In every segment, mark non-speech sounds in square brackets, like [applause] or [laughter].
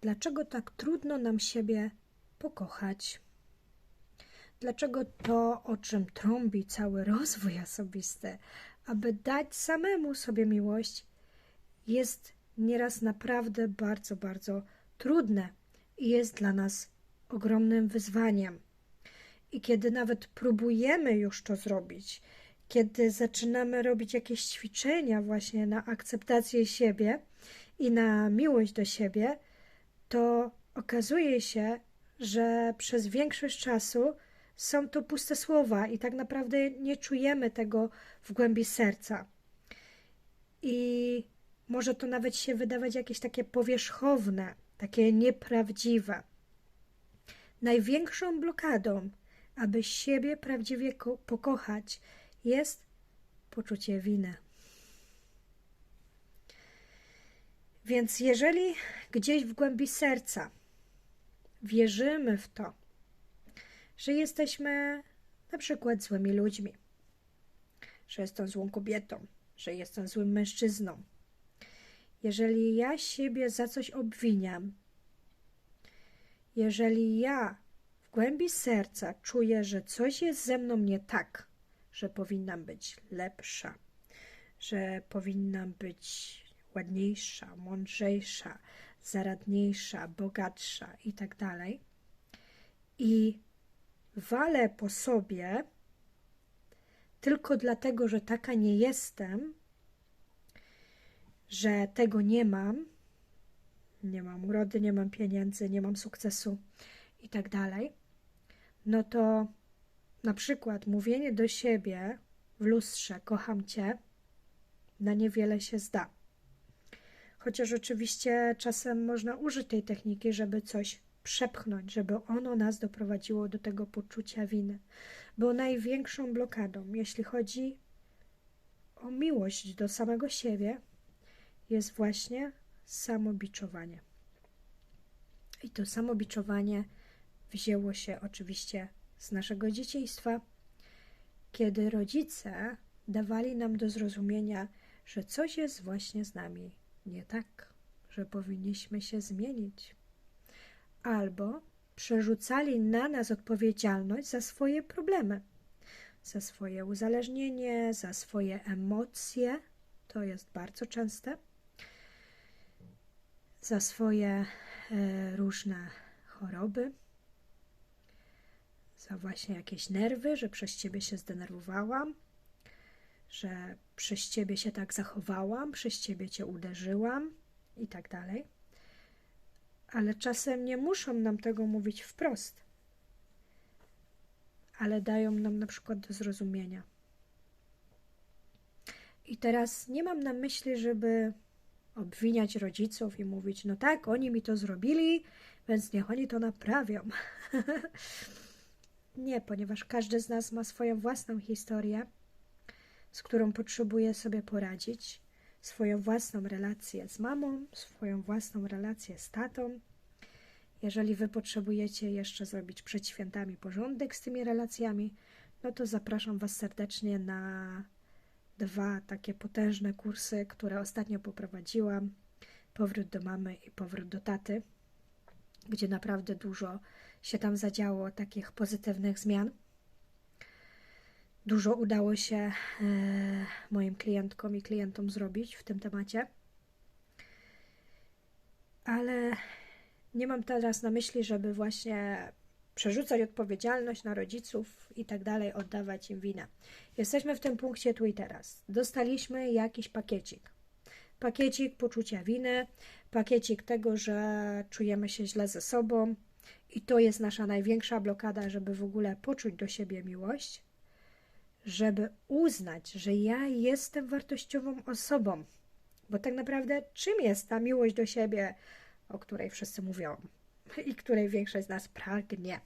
dlaczego tak trudno nam siebie pokochać. Dlaczego to, o czym trąbi cały rozwój osobisty, aby dać samemu sobie miłość, jest nieraz naprawdę bardzo, bardzo trudne i jest dla nas ogromnym wyzwaniem. I kiedy nawet próbujemy już to zrobić, kiedy zaczynamy robić jakieś ćwiczenia właśnie na akceptację siebie i na miłość do siebie, to okazuje się, że przez większość czasu są to puste słowa i tak naprawdę nie czujemy tego w głębi serca. I może to nawet się wydawać jakieś takie powierzchowne, takie nieprawdziwe. Największą blokadą, aby siebie prawdziwie pokochać, jest poczucie winy. Więc jeżeli gdzieś w głębi serca wierzymy w to, że jesteśmy na przykład złymi ludźmi, że jestem złą kobietą, że jestem złym mężczyzną, jeżeli ja siebie za coś obwiniam, jeżeli ja w głębi serca czuję, że coś jest ze mną nie tak, że powinnam być lepsza, że powinnam być ładniejsza, mądrzejsza, zaradniejsza, bogatsza i tak. I walę po sobie tylko dlatego, że taka nie jestem, że tego nie mam, nie mam urody, nie mam pieniędzy, nie mam sukcesu i tak no to na przykład mówienie do siebie w lustrze kocham cię na niewiele się zda. Chociaż oczywiście czasem można użyć tej techniki, żeby coś przepchnąć, żeby ono nas doprowadziło do tego poczucia winy. Bo największą blokadą, jeśli chodzi o miłość do samego siebie, jest właśnie samobiczowanie. I to samobiczowanie wzięło się oczywiście z naszego dzieciństwa, kiedy rodzice dawali nam do zrozumienia, że coś jest właśnie z nami nie tak, że powinniśmy się zmienić. Albo przerzucali na nas odpowiedzialność za swoje problemy, za swoje uzależnienie, za swoje emocje. To jest bardzo częste za swoje e, różne choroby, za właśnie jakieś nerwy, że przez ciebie się zdenerwowałam, że przez ciebie się tak zachowałam, przez ciebie cię uderzyłam i tak dalej. Ale czasem nie muszą nam tego mówić wprost, ale dają nam na przykład do zrozumienia. I teraz nie mam na myśli, żeby obwiniać rodziców i mówić, no tak, oni mi to zrobili, więc niech oni to naprawią. [laughs] Nie, ponieważ każdy z nas ma swoją własną historię, z którą potrzebuje sobie poradzić, swoją własną relację z mamą, swoją własną relację z tatą. Jeżeli wy potrzebujecie jeszcze zrobić przed świętami porządek z tymi relacjami, no to zapraszam Was serdecznie na dwa takie potężne kursy, które ostatnio poprowadziłam. Powrót do mamy i powrót do taty, gdzie naprawdę dużo się tam zadziało takich pozytywnych zmian. Dużo udało się e, moim klientkom i klientom zrobić w tym temacie. Ale nie mam teraz na myśli, żeby właśnie przerzucać odpowiedzialność na rodziców i tak dalej, oddawać im winę. Jesteśmy w tym punkcie tu i teraz. Dostaliśmy jakiś pakiecik. Pakiecik poczucia winy, pakiecik tego, że czujemy się źle ze sobą, i to jest nasza największa blokada, żeby w ogóle poczuć do siebie miłość, żeby uznać, że ja jestem wartościową osobą. Bo tak naprawdę, czym jest ta miłość do siebie, o której wszyscy mówią [laughs] i której większość z nas pragnie?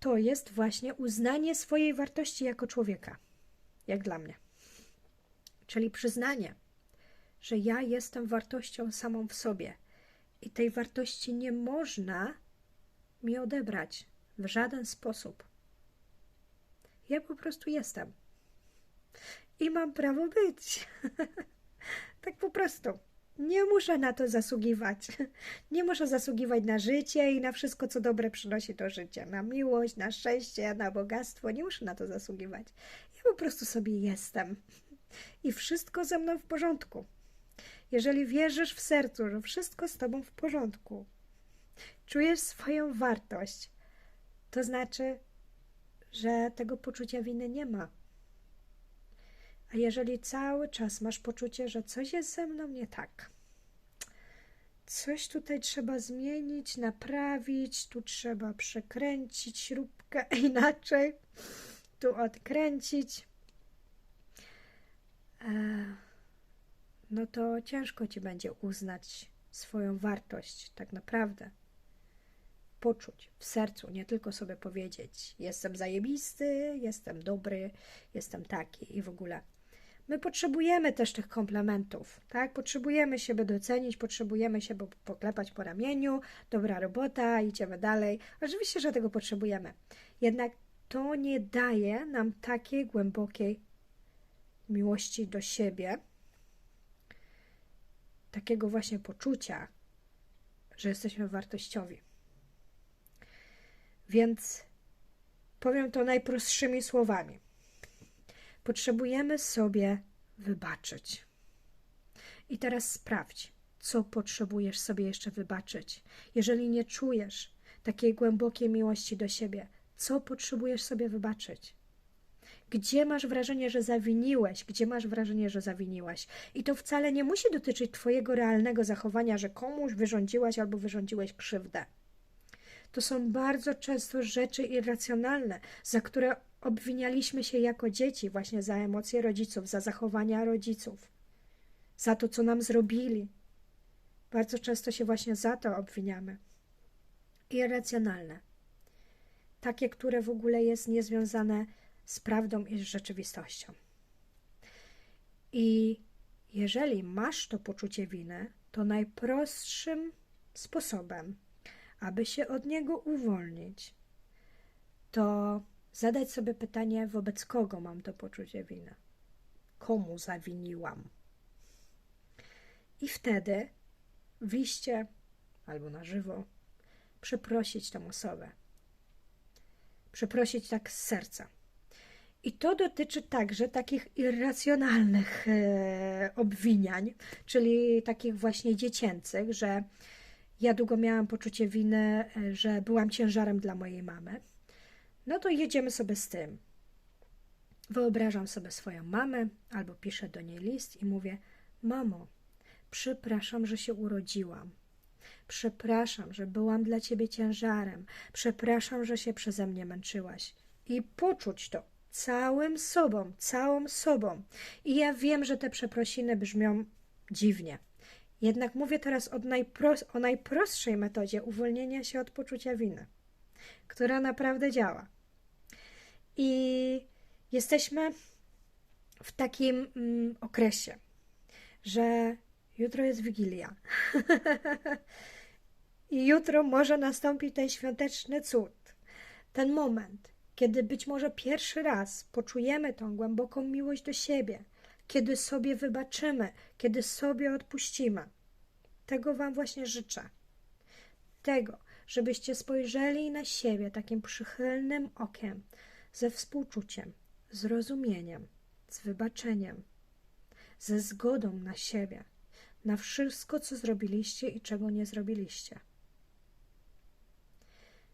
To jest właśnie uznanie swojej wartości jako człowieka, jak dla mnie. Czyli przyznanie, że ja jestem wartością samą w sobie i tej wartości nie można mi odebrać w żaden sposób. Ja po prostu jestem. I mam prawo być. [laughs] tak po prostu. Nie muszę na to zasługiwać. [laughs] Nie muszę zasługiwać na życie i na wszystko, co dobre przynosi to życie. Na miłość, na szczęście, na bogactwo. Nie muszę na to zasługiwać. Ja po prostu sobie jestem. I wszystko ze mną w porządku. Jeżeli wierzysz w sercu, że wszystko z tobą w porządku, czujesz swoją wartość, to znaczy, że tego poczucia winy nie ma. A jeżeli cały czas masz poczucie, że coś jest ze mną nie tak, coś tutaj trzeba zmienić, naprawić, tu trzeba przekręcić śrubkę [laughs] inaczej, tu odkręcić, e, no to ciężko ci będzie uznać swoją wartość, tak naprawdę. Poczuć w sercu, nie tylko sobie powiedzieć: Jestem zajebisty, jestem dobry, jestem taki i w ogóle. My potrzebujemy też tych komplementów, tak? Potrzebujemy siebie docenić, potrzebujemy się poklepać po ramieniu, dobra robota, idziemy dalej. Oczywiście, że tego potrzebujemy. Jednak to nie daje nam takiej głębokiej miłości do siebie, takiego właśnie poczucia, że jesteśmy wartościowi. Więc powiem to najprostszymi słowami. Potrzebujemy sobie wybaczyć. I teraz sprawdź, co potrzebujesz sobie jeszcze wybaczyć. Jeżeli nie czujesz takiej głębokiej miłości do siebie, co potrzebujesz sobie wybaczyć? Gdzie masz wrażenie, że zawiniłeś? Gdzie masz wrażenie, że zawiniłaś? I to wcale nie musi dotyczyć Twojego realnego zachowania, że komuś wyrządziłaś albo wyrządziłeś krzywdę. To są bardzo często rzeczy irracjonalne, za które obwinialiśmy się jako dzieci, właśnie za emocje rodziców, za zachowania rodziców, za to, co nam zrobili. Bardzo często się właśnie za to obwiniamy. Irracjonalne. Takie, które w ogóle jest niezwiązane z prawdą i z rzeczywistością. I jeżeli masz to poczucie winy, to najprostszym sposobem, aby się od niego uwolnić, to zadać sobie pytanie, wobec kogo mam to poczucie winy, komu zawiniłam. I wtedy w liście albo na żywo przeprosić tę osobę. Przeprosić tak z serca. I to dotyczy także takich irracjonalnych e, obwiniań, czyli takich właśnie dziecięcych, że ja długo miałam poczucie winy, e, że byłam ciężarem dla mojej mamy. No to jedziemy sobie z tym. Wyobrażam sobie swoją mamę, albo piszę do niej list i mówię: Mamo, przepraszam, że się urodziłam. Przepraszam, że byłam dla ciebie ciężarem. Przepraszam, że się przeze mnie męczyłaś. I poczuć to, całym sobą, całą sobą. I ja wiem, że te przeprosiny brzmią dziwnie. Jednak mówię teraz najpros o najprostszej metodzie uwolnienia się od poczucia winy, która naprawdę działa. I jesteśmy w takim mm, okresie, że jutro jest Wigilia. [laughs] I jutro może nastąpić ten świąteczny cud. Ten moment, kiedy być może pierwszy raz poczujemy tą głęboką miłość do siebie, kiedy sobie wybaczymy, kiedy sobie odpuścimy. Tego Wam właśnie życzę. Tego, żebyście spojrzeli na siebie takim przychylnym okiem, ze współczuciem, zrozumieniem, z wybaczeniem, ze zgodą na siebie, na wszystko, co zrobiliście i czego nie zrobiliście.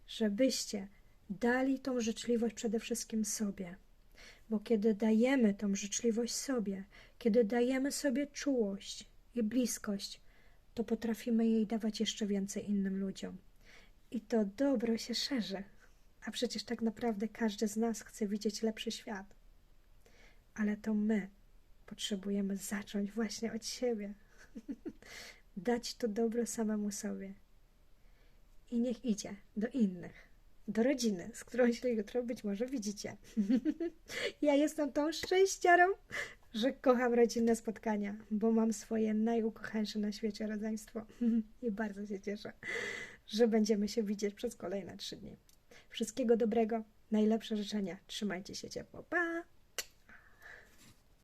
Żebyście dali tą życzliwość przede wszystkim sobie. Bo kiedy dajemy tą życzliwość sobie, kiedy dajemy sobie czułość i bliskość, to potrafimy jej dawać jeszcze więcej innym ludziom. I to dobro się szerzy. A przecież tak naprawdę każdy z nas chce widzieć lepszy świat. Ale to my potrzebujemy zacząć właśnie od siebie. [laughs] Dać to dobro samemu sobie. I niech idzie do innych do rodziny, z którą się jutro być może widzicie. [laughs] ja jestem tą szczęściarą, że kocham rodzinne spotkania, bo mam swoje najukochańsze na świecie rodzeństwo [laughs] i bardzo się cieszę, że będziemy się widzieć przez kolejne trzy dni. Wszystkiego dobrego, najlepsze życzenia. Trzymajcie się ciepło. Pa!